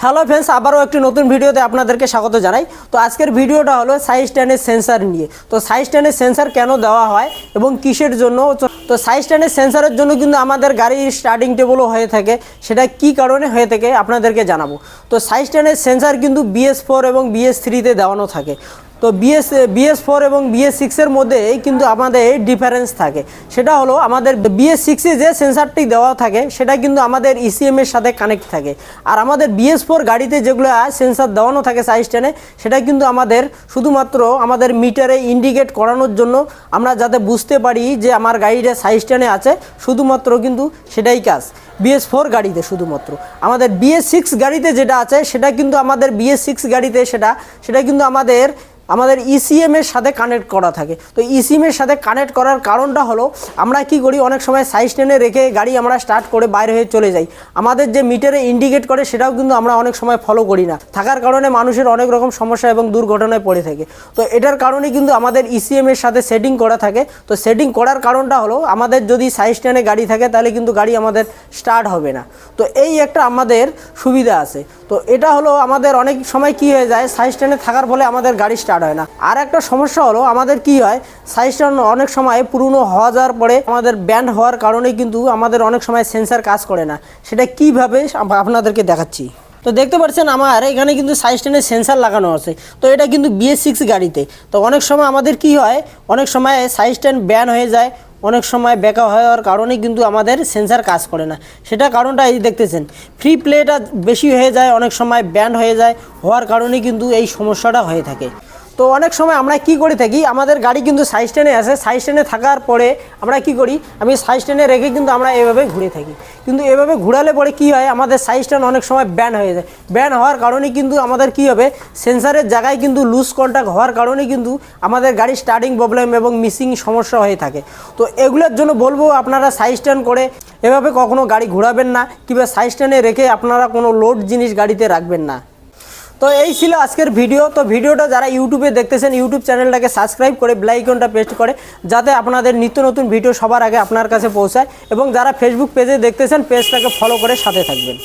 Hello friends আবারও একটি নতুন ভিডিওতে আপনাদেরকে স্বাগত জানাই। তো আজকের ভিডিওটা হলো সাইজ টেনের সেন্সার নিয়ে। তো সাইজ টেনের সেন্সার কেন দেওয়া হয় এবং কিসের জন্য? তো- সাইজ টেনের সেন্সারের জন্য কিন্তু আমাদের গাড়ির স্টার্টিং টেবলও হয়ে থাকে। সেটা কি কারণে হয়ে থাকে? আপনাদেরকে জানাব। তো সাইজ টেনের সেন্সার কিন্তু বিএস ফোর এবং বিএস থ্রিতে দেওয়ানো থাকে। তো বিএস বিএস ফোর এবং বিএস সিক্সের মধ্যে কিন্তু আমাদের ডিফারেন্স থাকে। সেটা হলো আমাদের বিএস সিক্সে যে সেন্সারটি দেওয়া থাকে, সেটা কিন্তু আমাদের ইসিএমের সাথে কানেক্ট থাকে। আর আমাদের বিএস ফোর গাড়িতে যেগুলো সেন্সার দেওয়ানো থাকে সাইজ টেনে সেটা কিন্তু আমাদের শুধুমাত্র আমাদের মিটারে ইন্ডিকেট করানোর জন্য আমরা যাতে বুঝতে পারি যে আমার গাড়িটা সাইজ টেনে আছে, শুধুমাত্র কিন্তু সেটাই কাজ। বিএস ফোর গাড়িতে শুধুমাত্র। আমাদের বিএস সিক্স গাড়িতে যেটা আছে, সেটা কিন্তু আমাদের বিএস সিক্স গাড়িতে সেটা সেটা কিন্তু আমাদের আমাদের ইসিএম এর সাথে কানেক্ট করা থাকে। তো ইসিএম এর সাথে কানেক্ট করার কারণটা হলো, আমরা কি করি? অনেক সময় সাইজ টেনে রেখে গাড়ি আমরা স্টার্ট করে বাইরে হয়ে চলে যাই। আমাদের যে মিটারে ইন্ডিকেট করে, সেটাও কিন্তু আমরা অনেক সময় ফলো করি না। থাকার কারণে মানুষের অনেক রকম সমস্যা এবং দুর্ঘটনায় পড়ে থাকে। তো এটার কারণে কিন্তু আমাদের ইসিএম এর সাথে সেটিং করা থাকে। তো সেটিং করার কারণটা হলো, আমাদের যদি সাইজ টেনে গাড়ি থাকে, তাহলে কিন্তু গাড়ি আমাদের স্টার্ট হবে না। তো এই একটা আমাদের সুবিধা আছে। তো এটা হলো আমাদের অনেক সময় কি হয়ে যায় সাইজ টেনে থাকার ফলে আমাদের গাড়ি স্টার্ট হয় না। আর একটা সমস্যা হলো, আমাদের কি হয় সাইজ টেন অনেক সময় পুরনো হওয়া যাওয়ার পরে আমাদের ব্যান্ড হওয়ার কারণে কিন্তু আমাদের অনেক সময় সেন্সার কাজ করে না। সেটা কীভাবে আপনাদেরকে দেখাচ্ছি? তো দেখতে পাচ্ছেন আমার এখানে কিন্তু সাইজ টেনের সেন্সার লাগানো আছে। তো এটা কিন্তু বিএস সিক্স গাড়িতে। তো অনেক সময় আমাদের কি হয়, অনেক সময় সাইজ টেন ব্যান হয়ে যায়, অনেক সময় বেকা হওয়ার কারণে কিন্তু আমাদের সেন্সার কাজ করে না। সেটা কারণটা এই দেখতেছেন। ফ্রি প্লেটা বেশি হয়ে যায়, অনেক সময় ব্যান্ড হয়ে যায়, হওয়ার কারণে কিন্তু এই সমস্যাটা হয়ে থাকে। তো অনেক সময় আমরা কি করে থাকি, আমাদের গাড়ি কিন্তু সাইজ টেনে আসে সাইজ টেনে থাকার পরে আমরা কি করি, আমি সাইজ টেনে রেখে কিন্তু আমরা এভাবে ঘুরে থাকি। কিন্তু এভাবে ঘুরালে পরে কি হয়, আমাদের সাইজ টেন অনেক সময় ব্যান হয়ে যায়। ব্যান হওয়ার কারণে কিন্তু আমাদের কি হবে সেন্সারের জায়গায় কিন্তু লুজ কন্ট্যাক্ট হওয়ার কারণে কিন্তু আমাদের গাড়ির স্টার্টিং প্রবলেম এবং মিসিং সমস্যা হয়ে থাকে। তো এগুলোর জন্য বলব, আপনারা সাইজ টেন করে এভাবে কখনো গাড়ি ঘোরাবেন না, কিংবা সাইজ টেনে রেখে আপনারা কোনো লোড জিনিস গাড়িতে রাখবেন না। তো এই ছিল আজকের ভিডিও। তো ভিডিওটা যারা ইউটিউবে দেখতেছেন, ইউটিউব চ্যানেলটাকে সাবস্ক্রাইব করে ব্লাইকনটা পেস্ট করে, যাতে আপনাদের নিত্য নতুন ভিডিও সবার আগে আপনার কাছে পৌঁছায়। এবং যারা ফেসবুক পেজে দেখতেছেন পেজটাকে ফলো করে সাথে থাকবেন।